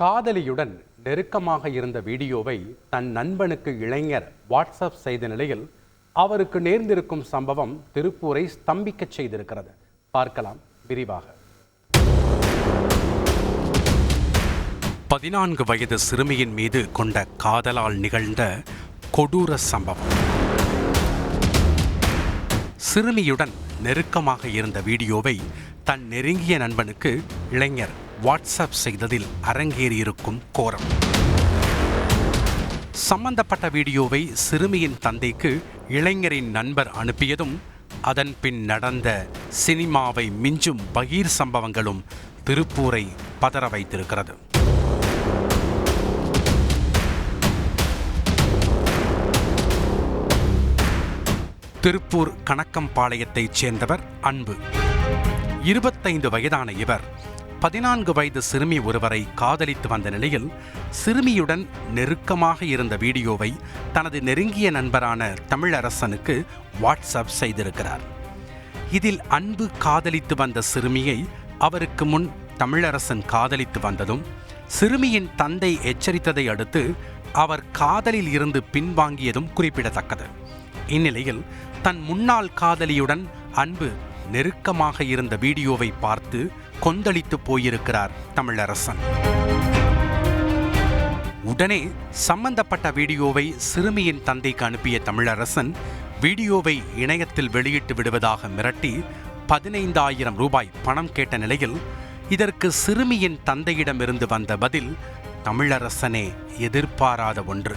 காதலியுடன் நெருக்கமாக இருந்த வீடியோவை தன் நண்பனுக்கு இளைஞர் வாட்ஸ்அப் செய்த நிலையில் அவருக்கு நேர்ந்திருக்கும் சம்பவம் திருப்பூரை ஸ்தம்பிக்கச் செய்திருக்கிறது. பார்க்கலாம் விரிவாக. பதினான்கு வயது சிறுமியின் மீது கொண்ட காதலால் நிகழ்ந்த கொடூர சம்பவம். சிறுமியுடன் நெருக்கமாக இருந்த வீடியோவை தன் நெருங்கிய நண்பனுக்கு இளைஞர் வாட்ஸ்அப் செய்ததில் அரங்கேறியிருக்கும் கோரம். சம்பந்தப்பட்ட வீடியோவை சிறுமியின் தந்தைக்கு இளைஞரின் நண்பர் அனுப்பியதும் அதன் பின் நடந்த சினிமாவை மிஞ்சும் பகீர் சம்பவங்களும் திருப்பூரை பதற வைத்திருக்கிறது. திருப்பூர் கணக்கம்பாளையத்தைச் சேர்ந்தவர் அன்பு. இருபத்தைந்து வயதான இவர் பதினான்கு வயது சிறுமி ஒருவரை காதலித்து வந்த நிலையில் சிறுமியுடன் நெருக்கமாக இருந்த வீடியோவை தனது நெருங்கிய நண்பரான தமிழரசனுக்கு வாட்ஸ்அப் செய்திருக்கிறார். இதில் அன்பு காதலித்து வந்த சிறுமியை அவருக்கு முன் தமிழரசன் காதலித்து வந்ததும் சிறுமியின் தந்தை எச்சரித்ததை அடுத்து அவர் காதலில் இருந்து பின்வாங்கியதும் குறிப்பிடத்தக்கது. இந்நிலையில் தன் முன்னாள் காதலியுடன் அன்பு நெருக்கமாக இருந்த வீடியோவை பார்த்து கொந்தளித்து போயிருக்கிறார் தமிழரசன். உடனே சம்பந்தப்பட்ட வீடியோவை சிறுமியின் தந்தைக்கு அனுப்பிய தமிழரசன் வீடியோவை இணையத்தில் வெளியிட்டு விடுவதாக மிரட்டி பதினைந்தாயிரம் ரூபாய் பணம் கேட்ட நிலையில் இதற்கு சிறுமியின் தந்தையிடமிருந்து வந்த பதில் தமிழரசனே எதிர்பாராத ஒன்று.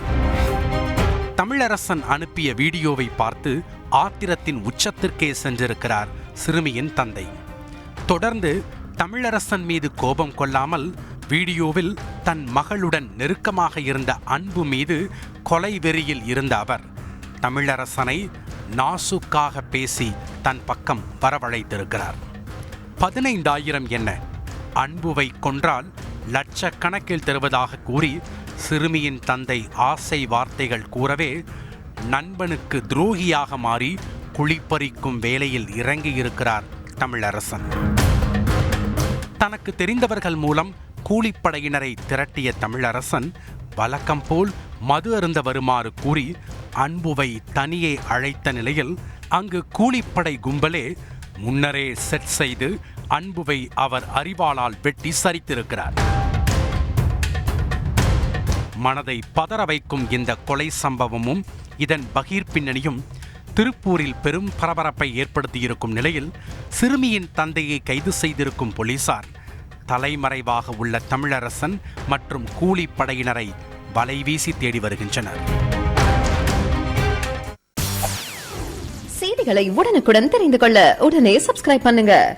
தமிழரசன் அனுப்பிய வீடியோவை பார்த்து ஆத்திரத்தின் உச்சத்திற்கே சென்றிருக்கிறார் சிறுமியின் தந்தை. தொடர்ந்து தமிழரசன் மீது கோபம் கொள்ளாமல் வீடியோவில் தன் மகளுடன் நெருக்கமாக இருந்த அன்பு மீது கொலை வெறியில் இருந்த அவர். தமிழரசனை நாசுக்காக பேசி தன் பக்கம் வரவழைத்திருக்கிறார். பதினைந்தாயிரம் என்ன? அன்புவை கொன்றால் லட்சக்கணக்கில் தருவதாக கூறி சிறுமியின் தந்தை ஆசை வார்த்தைகள் கூறவே நண்பனுக்கு துரோகியாக மாறி குளிப்பறிக்கும் வேலையில் இறங்கியிருக்கிறார் தமிழரசன். தனக்கு தெரிந்தவர்கள் மூலம் கூலிப்படையினரை திரட்டிய தமிழரசன் வழக்கம் போல் மது அருந்த வருமாறு கூறி அன்புவை தனியே அழைத்த நிலையில் அங்கு கூலிப்படை கும்பலே முன்னரே செட் செய்து அன்புவை அவர் அறிவாளால் வெட்டி சரித்திருக்கிறார். மனதை பதற வைக்கும் இந்த கொலை சம்பவமும் இதன் பகீர் பின்னணியும் திருப்பூரில் பெரும் பரபரப்பை ஏற்படுத்தியிருக்கும் நிலையில் சிறுமியின் தந்தையை கைது செய்திருக்கும் போலீசார் தலைமறைவாக உள்ள தமிழரசன் மற்றும் கூலி படையினரை வலைவீசி தேடி வருகின்றனர். செய்திகளை உடனுக்குடன் தெரிந்து கொள்ள உடனே சப்ஸ்கிரைப் பண்ணுங்க.